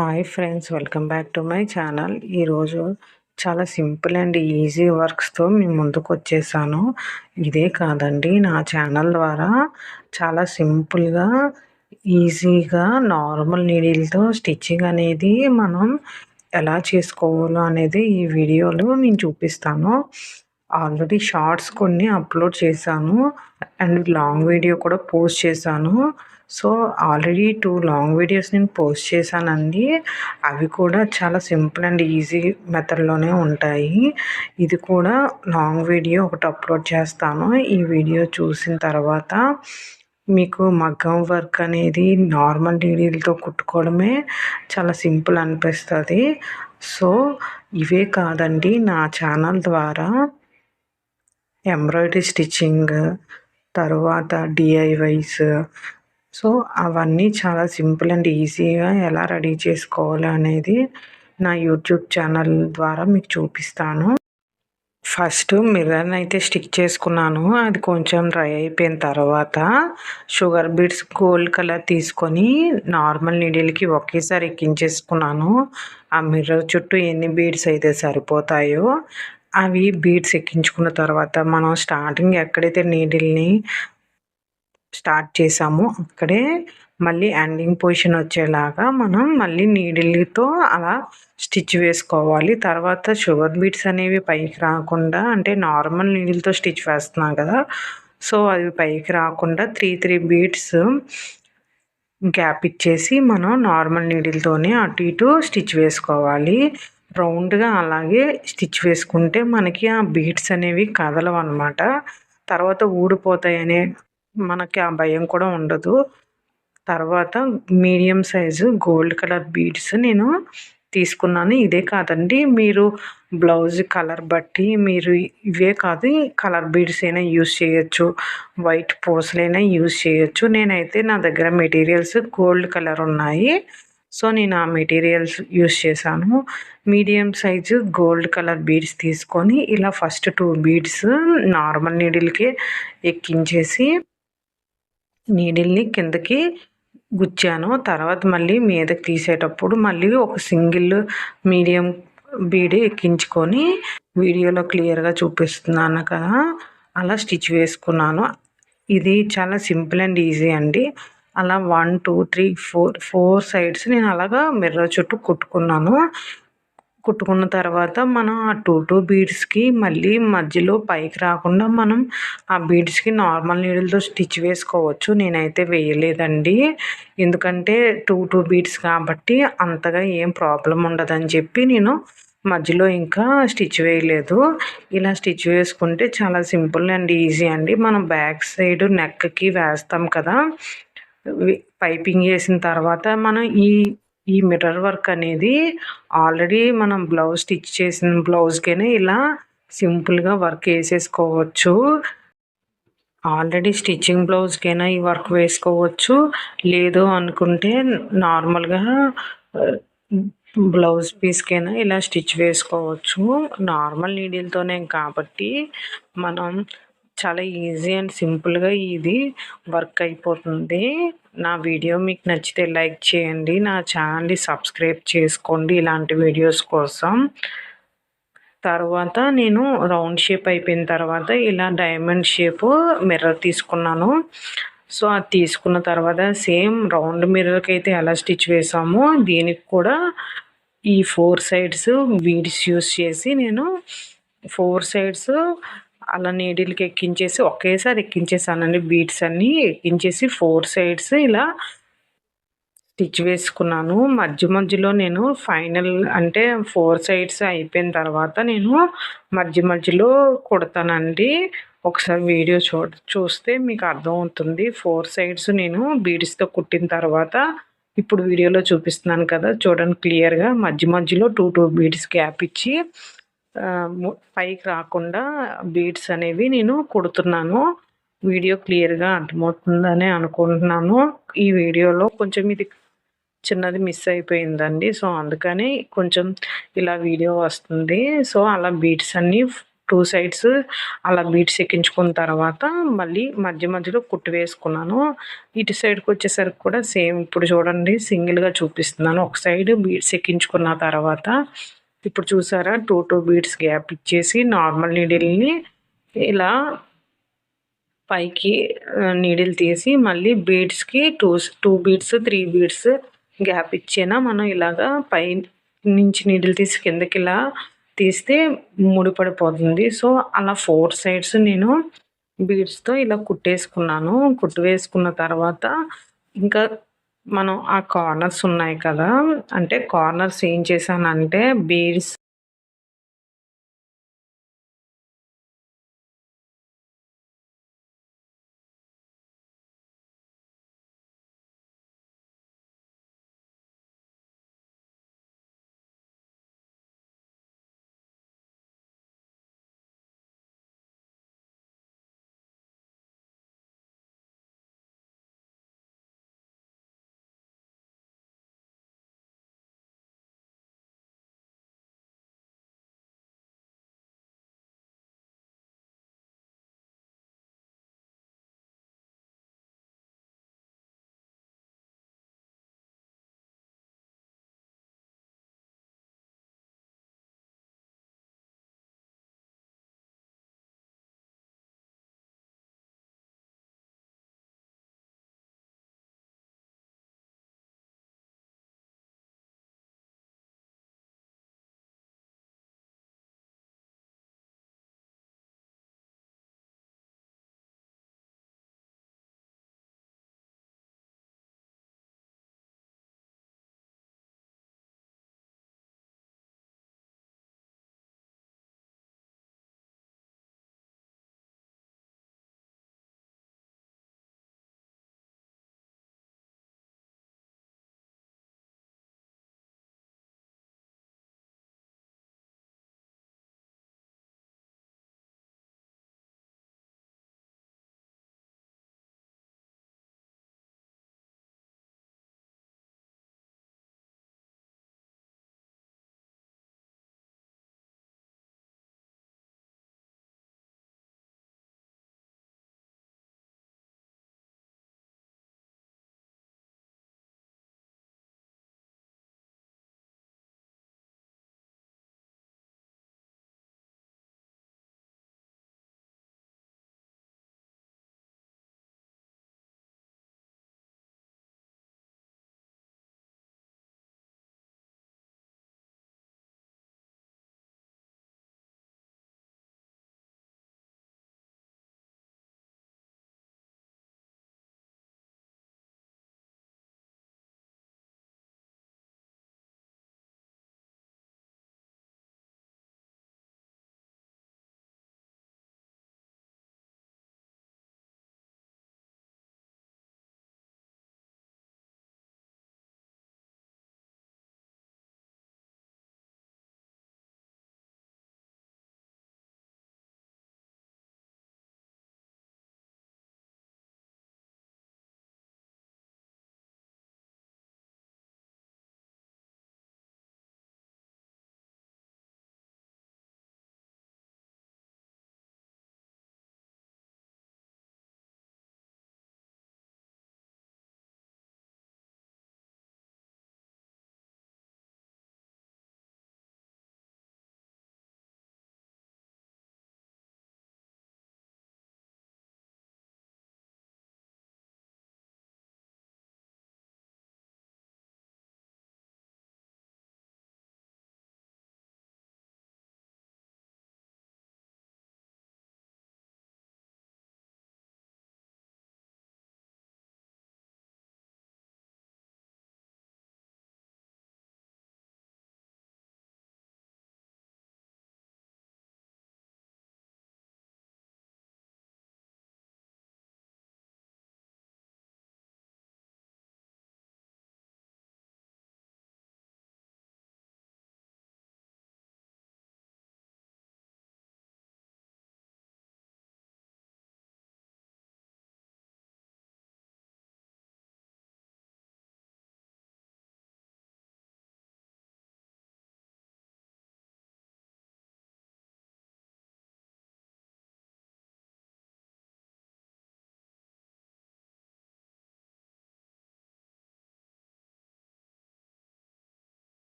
Hi friends welcome back to my channel ఈరోజు చాలా simple and easy వర్క్స్తో మీ ముందుకు వచ్చేసాను. ఇదే కాదండి నా ఛానల్ ద్వారా చాలా సింపుల్గా ఈజీగా నార్మల్ నీడిల్తో స్టిచ్చింగ్ అనేది మనం ఎలా చేసుకోవాలో అనేది ఈ వీడియోలో నేను చూపిస్తాను. ఆల్రెడీ షార్ట్స్ కొన్ని అప్లోడ్ చేశాను అండ్ లాంగ్ వీడియో కూడా పోస్ట్ చేశాను. So already two long videos నేను పోస్ట్ చేశానండి. అవి కూడా చాలా సింపుల్ అండ్ ఈజీ మెథడ్లోనే ఉంటాయి. ఇది కూడా లాంగ్ వీడియో ఒకటి అప్లోడ్ చేస్తాను. ఈ వీడియో చూసిన తర్వాత మీకు మగ్గం వర్క్ అనేది నార్మల్ డీడీలతో కుట్టుకోవడమే చాలా సింపుల్ అనిపిస్తుంది. సో ఇవే కాదండి నా ఛానల్ ద్వారా ఎంబ్రాయిడరీ స్టిచ్చింగ్ తర్వాత డిఐవైస్ సో అవన్నీ చాలా సింపుల్ అండ్ ఈజీగా ఎలా రెడీ చేసుకోవాలి అనేది నా యూట్యూబ్ ఛానల్ ద్వారా మీకు చూపిస్తాను. ఫస్ట్ మిర్రర్ని అయితే స్టిక్ చేసుకున్నాను. అది కొంచెం డ్రై అయిపోయిన తర్వాత షుగర్ బీడ్స్ గోల్డ్ కలర్ తీసుకొని నార్మల్ నీడిల్కి ఒకేసారి ఎక్కించేసుకున్నాను. ఆ మిర్రర్ చుట్టూ ఎన్ని బీడ్స్ అయితే సరిపోతాయో అవి బీడ్స్ ఎక్కించుకున్న తర్వాత మనం స్టార్టింగ్ ఎక్కడైతే నీడిల్ని స్టార్ట్ చేసాము. అక్కడే మళ్ళీ ఎండింగ్ పొజిషన్ వచ్చేలాగా మనం మళ్ళీ నీడిల్తో అలా స్టిచ్ వేసుకోవాలి. తర్వాత షుగర్ బీట్స్ అనేవి పైకి రాకుండా అంటే నార్మల్ నీడిల్తో స్టిచ్ వేస్తున్నాం కదా సో అవి పైకి రాకుండా త్రీ త్రీ బీట్స్ గ్యాప్ ఇచ్చేసి మనం నార్మల్ నీడిల్తోనే అటు ఇటు స్టిచ్ వేసుకోవాలి. రౌండ్గా అలాగే స్టిచ్ వేసుకుంటే మనకి ఆ బీట్స్ అనేవి కదలవు అనమాట తర్వాత ఊడిపోతాయనే మనకి ఆ భయం కూడా ఉండదు. తర్వాత medium size gold colour beads నేను తీసుకున్నాను. ఇదే కాదండి మీరు బ్లౌజ్ కలర్ బట్టి మీరు ఇవే కాదు కలర్ బీడ్స్ అయినా యూస్ చేయొచ్చు. వైట్ పూసలైనా యూస్ చేయొచ్చు. నేనైతే నా దగ్గర మెటీరియల్స్ గోల్డ్ కలర్ ఉన్నాయి. సో నేను ఆ మెటీరియల్స్ యూస్ చేశాను. Medium size gold colour beads తీసుకొని ఇలా ఫస్ట్ టూ బీడ్స్ నార్మల్ నీడిల్కే ఎక్కించేసి నీడిల్ని కిందకి గుచ్చాను. తర్వాత మళ్ళీ మీదకి తీసేటప్పుడు మళ్ళీ ఒక సింగిల్ మీడియం బీడి ఎక్కించుకొని వీడియోలో క్లియర్గా చూపిస్తున్నాను కదా. అలా స్టిచ్ వేసుకున్నాను. ఇది చాలా సింపుల్ అండ్ ఈజీ అండి. అలా one two three four four sides నేను అలాగా మిర్రర్ చుట్టూ కుట్టుకున్నాను. కుట్టుకున్న తర్వాత మనం ఆ టూ టూ బీడ్స్కి మళ్ళీ మధ్యలో పైకి రాకుండా మనం ఆ బీడ్స్కి నార్మల్ నీడిల్తో స్టిచ్ వేసుకోవచ్చు. నేనైతే వేయలేదండి. ఎందుకంటే టూ టూ బీడ్స్ కాబట్టి అంతగా ఏం ప్రాబ్లం ఉండదని చెప్పి నేను మధ్యలో ఇంకా స్టిచ్ వేయలేదు. ఇలా స్టిచ్ వేసుకుంటే చాలా సింపుల్ అండ్ ఈజీ అండి. మనం బ్యాక్ సైడ్ నెక్కి వేస్తాం కదా. పైపింగ్ వేసిన తర్వాత మనం ఈ ఈ మిర్రర్ వర్క్ అనేది ఆల్రెడీ మనం బ్లౌజ్ స్టిచ్ చేసిన బ్లౌజ్కైనా ఇలా సింపుల్గా వర్క్ వేసేసుకోవచ్చు. ఆల్రెడీ స్టిచ్చింగ్ బ్లౌజ్కైనా ఈ వర్క్ వేసుకోవచ్చు. లేదు అనుకుంటే నార్మల్గా బ్లౌజ్ పీస్కైనా ఇలా స్టిచ్ వేసుకోవచ్చు. నార్మల్ నీడిల్తోనే కాబట్టి మనం చాలా ఈజీ అండ్ సింపుల్గా ఇది వర్క్ అయిపోతుంది. నా వీడియో మీకు నచ్చితే లైక్ చేయండి. నా ఛానల్ని సబ్స్క్రైబ్ చేసుకోండి ఇలాంటి వీడియోస్ కోసం. తర్వాత నేను రౌండ్ షేప్ అయిపోయిన తర్వాత ఇలా డైమండ్ షేప్ మిర్రర్ తీసుకున్నాను. సో అది తీసుకున్న తర్వాత సేమ్ రౌండ్ మిర్రర్కి అయితే ఎలా స్టిచ్ వేసామో దీనికి కూడా ఈ ఫోర్ సైడ్స్ వీడ్స్ యూస్ చేసి నేను ఫోర్ సైడ్స్ అలా నీడిల్కి ఎక్కించేసి ఒకేసారి ఎక్కించేసానండి. బీట్స్ అన్నీ ఎక్కించేసి ఫోర్ సైడ్స్ ఇలా స్టిచ్ వేసుకున్నాను. మధ్య మధ్యలో నేను ఫైనల్ అంటే ఫోర్ సైడ్స్ అయిపోయిన తర్వాత నేను మధ్య మధ్యలో కుడతానండి. ఒకసారి వీడియో చూ చూస్తే మీకు అర్థమవుతుంది. ఫోర్ సైడ్స్ నేను బీడ్స్తో కుట్టిన తర్వాత ఇప్పుడు వీడియోలో చూపిస్తున్నాను కదా చూడండి క్లియర్గా. మధ్య మధ్యలో టూ టూ బీడ్స్ గ్యాప్ ఇచ్చి పైకి రాకుండా బీడ్స్ అనేవి నేను కుడుతున్నాను. వీడియో క్లియర్గా అర్థమవుతుందని అనుకుంటున్నాను. ఈ వీడియోలో కొంచెం ఇది చిన్నది మిస్ అయిపోయిందండి. సో అందుకని కొంచెం ఇలా వీడియో వస్తుంది. సో అలా బీడ్స్ అన్నీ టూ సైడ్స్ అలా బీట్స్ ఎక్కించుకున్న తర్వాత మళ్ళీ మధ్య మధ్యలో కుట్టు వేసుకున్నాను. ఇటు సైడ్కి వచ్చేసరికి కూడా సేమ్ ఇప్పుడు చూడండి సింగిల్గా చూపిస్తున్నాను. ఒక సైడ్ బీట్స్ ఎక్కించుకున్న తర్వాత ఇప్పుడు చూసారా టూ టూ బీట్స్ గ్యాప్ ఇచ్చేసి నార్మల్ నీడిల్ని ఇలా పైకి నీడిల్ తీసి మళ్ళీ బీడ్స్కి two two beads three beads gap ఇచ్చేనా మనం ఇలాగా పై నుంచి నీడిల్ తీసి కిందకి ఇలా తీస్తే ముడిపడిపోతుంది సో అలా ఫోర్ సైడ్స్ నేను బీడ్స్తో ఇలా కుట్టేసుకున్నాను. కుట్టు వేసుకున్న తర్వాత ఇంకా మనం ఆ కార్నర్స్ ఉన్నాయి కదా. అంటే కార్నర్స్ ఏం చేశానంటే బీడ్స్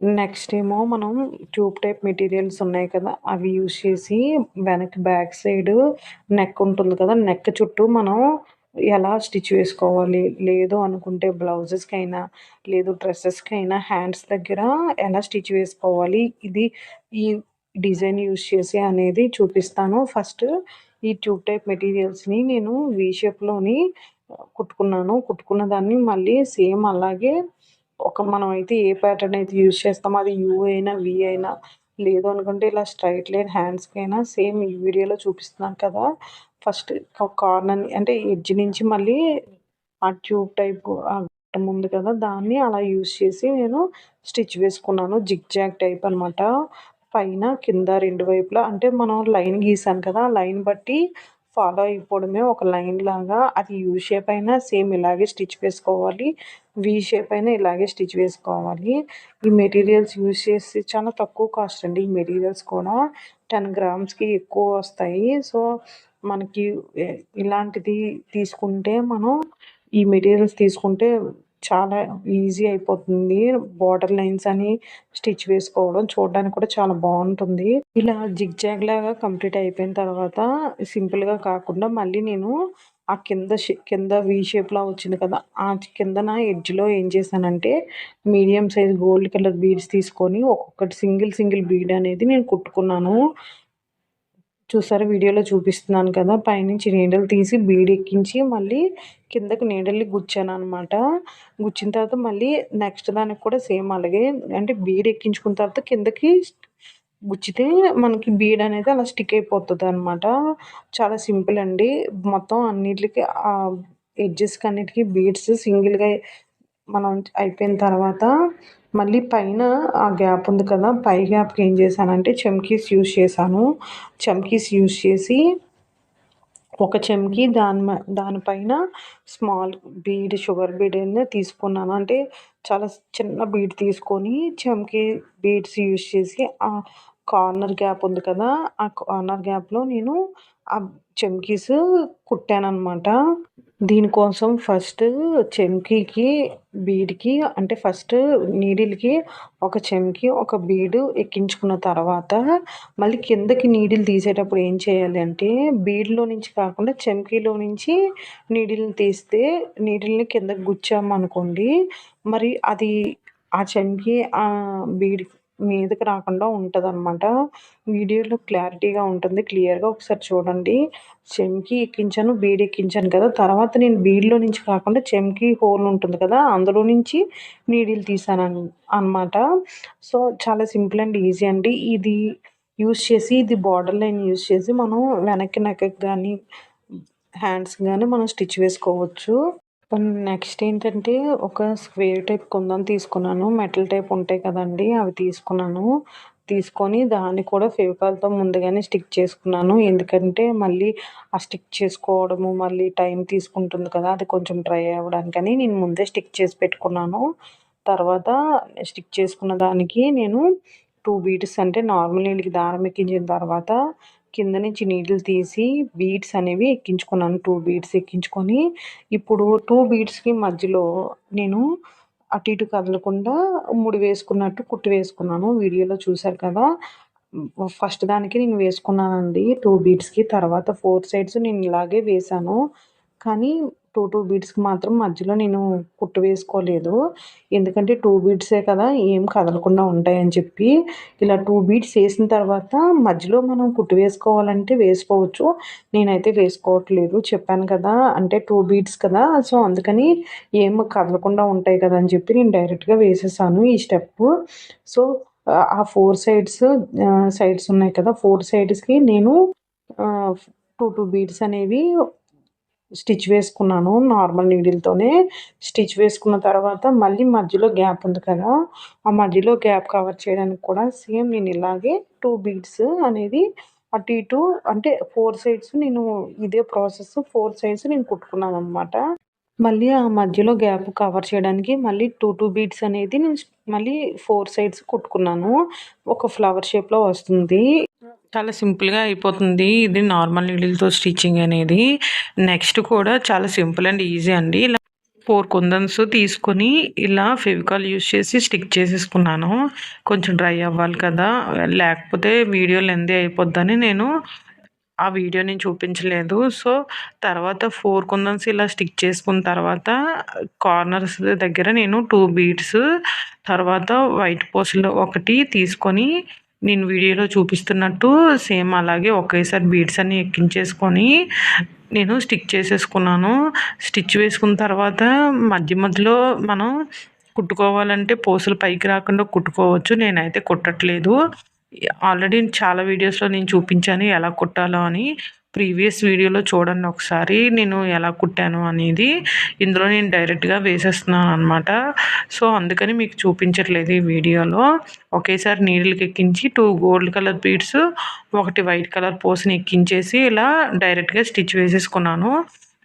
నెక్స్ట్ ఏమో మనం ట్యూబ్ టైప్ మెటీరియల్స్ ఉన్నాయి కదా అవి యూజ్ చేసి వెనక్ బ్యాక్ సైడ్ నెక్ ఉంటుంది కదా నెక్ చుట్టూ మనం ఎలా స్టిచ్ వేసుకోవాలి లేదు అనుకుంటే బ్లౌజెస్కి అయినా లేదు డ్రెస్సెస్కి అయినా హ్యాండ్స్ దగ్గర ఎలా స్టిచ్ వేసుకోవాలి ఇది ఈ డిజైన్ యూజ్ చేసి అనేది చూపిస్తాను. ఫస్ట్ ఈ ట్యూబ్ టైప్ మెటీరియల్స్ని నేను వీ షేప్లోని కుట్టుకున్నాను కుట్టుకున్న దాన్ని మళ్ళీ సేమ్ అలాగే ఒక మనం అయితే ఏ ప్యాటర్న్ అయితే యూజ్ చేస్తామో అది యూ అయినా వి అయినా లేదు అనుకుంటే ఇలా స్ట్రైట్ లైన్ హ్యాండ్స్కి అయినా సేమ్ ఈ వీడియోలో చూపిస్తున్నాను కదా. ఫస్ట్ కార్నర్ అంటే ఎడ్జ్ నుంచి మళ్ళీ ఆ ట్యూబ్ టైప్ ఉంది కదా దాన్ని అలా యూజ్ చేసి నేను స్టిచ్ వేసుకున్నాను జిగ్ జాగ్ టైప్ అనమాట పైన కింద రెండు వైపులా అంటే మనం లైన్ గీసాను కదా లైన్ బట్టి ఫాలో అయిపోవడమే ఒక లైన్ లాగా. అది యూ షేప్ అయినా సేమ్ ఇలాగే స్టిచ్ వేసుకోవాలి. వి షేప్ అయినా ఇలాగే స్టిచ్ వేసుకోవాలి. ఈ మెటీరియల్స్ యూజ్ చేసి చాలా తక్కువ కాస్ట్ అండి ఈ మెటీరియల్స్ కూడా. టెన్ గ్రామ్స్కి ఎక్కువ వస్తాయి. సో మనకి ఇలాంటిది తీసుకుంటే మనం ఈ మెటీరియల్స్ తీసుకుంటే చాలా ఈజీ అయిపోతుంది. బార్డర్ లైన్స్ అని స్టిచ్ వేసుకోవడం చూడడానికి కూడా చాలా బాగుంటుంది. ఇలా జిగ్ జాగ్ లాగా కంప్లీట్ అయిపోయిన తర్వాత సింపుల్గా కాకుండా మళ్ళీ నేను ఆ కింద కింద వీ షేప్లా వచ్చింది కదా ఆ కిందన ఎడ్జ్లో ఏం చేశానంటే medium size gold colour beads తీసుకొని ఒక్కొక్కటి సింగిల్ సింగిల్ బీడ్ అనేది నేను కుట్టుకున్నాను. చూసారా? వీడియోలో చూపిస్తున్నాను కదా. పైనుంచి నీడలు తీసి బీడ్ ఎక్కించి మళ్ళీ కిందకి నీడల్ని గుచ్చాను అనమాట గుచ్చిన తర్వాత మళ్ళీ నెక్స్ట్ దానికి కూడా సేమ్ అలాగే అంటే బీడ్ ఎక్కించుకున్న తర్వాత కిందకి గుచ్చితే మనకి బీడ్ అనేది అలా స్టిక్ అయిపోతుంది అనమాట చాలా సింపుల్ అండి. మొత్తం అన్నిటికి ఎడ్జెస్కి అన్నిటికీ బీడ్స్ సింగిల్గా మనం అయిపోయిన తర్వాత మళ్ళీ పైన ఆ గ్యాప్ ఉంది కదా పై గ్యాప్కి ఏం చేశానంటే చమ్కీస్ యూస్ చేశాను. చమ్కీస్ యూజ్ చేసి ఒక చెంకి దాని దానిపైన స్మాల్ బీడ్ షుగర్ బీడ్ అనేది తీసుకున్నాను. అంటే చాలా చిన్న బీడ్ తీసుకొని చెంకి బీడ్స్ యూజ్ చేసి ఆ కార్నర్ గ్యాప్ ఉంది కదా ఆ కార్నర్ గ్యాప్లో నేను ఆ చమ్కీస్ కుట్టానమాట దీనికోసం ఫస్ట్ చెంకీకి బీడ్కి అంటే ఫస్ట్ నీడిల్కి ఒక చెంకి ఒక బీడు ఎక్కించుకున్న తర్వాత మళ్ళీ కిందకి నీడిల్ తీసేటప్పుడు ఏం చేయాలి అంటే బీడ్లో నుంచి కాకుండా చెంకీలో నుంచి నీడిల్ని తీస్తే నీడిల్ని కిందకి గుచ్చామనుకోండి మరి అది ఆ చెంకి ఆ బీడ్ మీదకి రాకుండా ఉంటుంది అనమాట వీడియోలో క్లారిటీగా ఉంటుంది. క్లియర్గా ఒకసారి చూడండి. చెంకి ఎక్కించాను బీడ్ ఎక్కించాను కదా. తర్వాత నేను బీడ్లో నుంచి కాకుండా చెంకి హోల్ ఉంటుంది కదా అందులో నుంచి నీడిల్ తీసాను అనమాట సో చాలా సింపుల్ అండ్ ఈజీ అండి. ఇది యూస్ చేసి ఇది బార్డర్ లైన్ యూస్ చేసి మనం వెనక్కి నెక్కకి కానీ హ్యాండ్స్ కానీ మనం స్టిచ్ వేసుకోవచ్చు. నెక్స్ట్ ఏంటంటే ఒక స్క్వేర్ టైప్ కుందన్ తీసుకున్నాను. మెటల్ టైప్ ఉంటాయి కదండి అవి తీసుకున్నాను. తీసుకొని దాన్ని కూడా ఫెవికాల్తో ముందుగానే స్టిక్ చేసుకున్నాను. ఎందుకంటే మళ్ళీ ఆ స్టిక్ చేసుకోవడము మళ్ళీ టైం తీసుకుంటుంది కదా అది కొంచెం డ్రై అవ్వడానికని నేను ముందే స్టిక్ చేసి పెట్టుకున్నాను. తర్వాత స్టిక్ చేసుకున్న దానికి నేను టూ బీట్స్ అంటే నార్మల్ నీళ్ళకి దారం ఎక్కించిన తర్వాత కింద నుంచి నీడిల్ తీసి బీడ్స్ అనేవి ఎక్కించుకున్నాను. టూ బీడ్స్ ఎక్కించుకొని ఇప్పుడు టూ బీడ్స్కి మధ్యలో నేను అటు ఇటు కదలకుండా ముడి వేసుకున్నట్టు కుట్టి వేసుకున్నాను. వీడియోలో చూశారు కదా. ఫస్ట్ దానికి నేను వేసుకున్నానండి టూ బీడ్స్కి తర్వాత ఫోర్ సైడ్స్ నేను ఇలాగే వేశాను. కానీ టూ టూ బీడ్స్కి మాత్రం మధ్యలో నేను కుట్టు వేసుకోలేదు. ఎందుకంటే టూ బీడ్సే కదా ఏం కదలకుండా ఉంటాయని చెప్పి. ఇలా టూ బీడ్స్ వేసిన తర్వాత మధ్యలో మనం కుట్టు వేసుకోవాలంటే వేసుకోవచ్చు. నేనైతే వేసుకోవట్లేదు చెప్పాను కదా. అంటే టూ బీడ్స్ కదా సో అందుకని ఏం కదలకుండా ఉంటాయి కదా అని చెప్పి నేను డైరెక్ట్గా వేసేసాను ఈ స్టెప్ సో ఆ ఫోర్ సైడ్స్ సైడ్స్ ఉన్నాయి కదా ఫోర్ సైడ్స్కి నేను టూ టూ బీడ్స్ అనేవి స్టిచ్ వేసుకున్నాను నార్మల్ నీడిల్తోనే. స్టిచ్ వేసుకున్న తర్వాత మళ్ళీ మధ్యలో గ్యాప్ ఉంది కదా ఆ మధ్యలో గ్యాప్ కవర్ చేయడానికి కూడా సేమ్ నేను ఇలాగే టూ బీడ్స్ అనేది అటు ఇటు అంటే ఫోర్ సైడ్స్ నేను ఇదే ప్రాసెస్ ఫోర్ సైడ్స్ నేను కుట్టుకున్నాను అనమాట మళ్ళీ ఆ మధ్యలో గ్యాప్ కవర్ చేయడానికి మళ్ళీ టూ టూ బీడ్స్ అనేది నేను మళ్ళీ ఫోర్ సైడ్స్ కుట్టుకున్నాను. ఒక ఫ్లవర్ షేప్లో వస్తుంది. చాలా సింపుల్గా అయిపోతుంది. ఇది నార్మల్ నీడిల్తో స్టిచ్చింగ్ అనేది. నెక్స్ట్ కూడా చాలా సింపుల్ అండ్ ఈజీ అండి. ఇలా ఫోర్ కుందన్స్ తీసుకొని ఇలా ఫెవికాల్ యూస్ చేసి స్టిక్ చేసేసుకున్నాను. కొంచెం డ్రై అవ్వాలి కదా. లేకపోతే వీడియో లెందే అయిపోద్దని నేను ఆ వీడియో నేను చూపించలేదు. సో తర్వాత ఫోర్ కుందన్స్ ఇలా స్టిక్ చేసుకున్న తర్వాత కార్నర్స్ దగ్గర నేను టూ బీడ్స్ తర్వాత వైట్ పోస్ట్లో ఒకటి తీసుకొని నేను వీడియోలో చూపిస్తున్నట్టు సేమ్ అలాగే ఒకేసారి బీడ్స్ అన్ని ఎక్కించేసుకొని నేను స్టిక్ చేసేసుకున్నాను. స్టిచ్ వేసుకున్న తర్వాత మధ్య మధ్యలో మనం కుట్టుకోవాలంటే పూసలు పైకి రాకుండా కుట్టుకోవచ్చు. నేనైతే కుట్టట్లేదు. ఆల్రెడీ చాలా వీడియోస్లో నేను చూపించాను ఎలా కుట్టాలో అని. ప్రీవియస్ వీడియోలో చూడండి ఒకసారి నేను ఎలా కుట్టాను అనేది. ఇందులో నేను డైరెక్ట్గా వేసేస్తున్నాను అనమాట సో అందుకని మీకు చూపించట్లేదు ఈ వీడియోలో. ఒకేసారి నీళ్ళకి ఎక్కించి టూ గోల్డ్ కలర్ బీడ్స్ ఒకటి వైట్ కలర్ పోస్ని ఎక్కించేసి ఇలా డైరెక్ట్గా స్టిచ్ వేసేసుకున్నాను.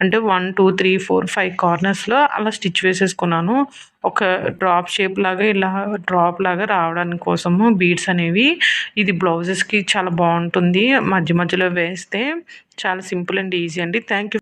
అంటే one two three four five కార్నర్స్లో అలా స్టిచ్ వేసేసుకున్నాను. ఒక డ్రాప్ షేప్ లాగా ఇలా డ్రాప్ లాగా రావడానికి కోసము బీడ్స్ అనేవి. ఇది బ్లౌజెస్కి చాలా బాగుంటుంది. మధ్య మధ్యలో వేస్తే చాలా సింపుల్ అండ్ ఈజీ అండి. Thank you